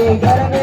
घर में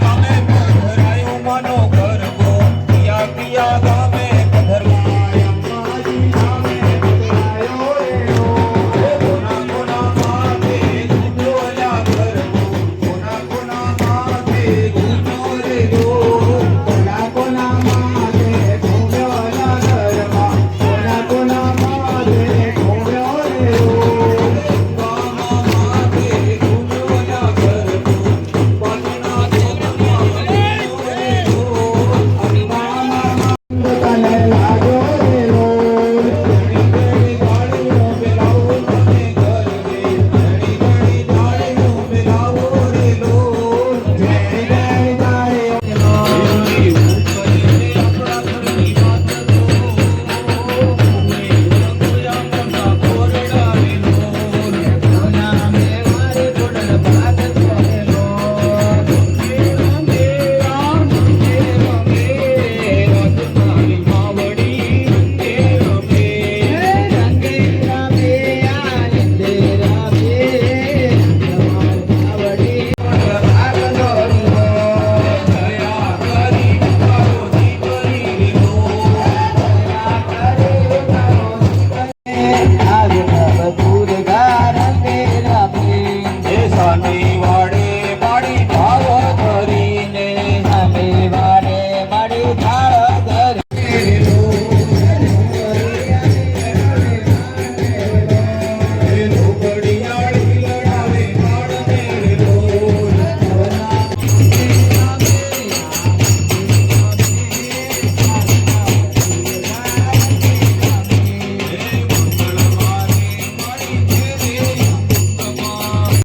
કામે ભરાયો માનો ગરબો પિયા પિયા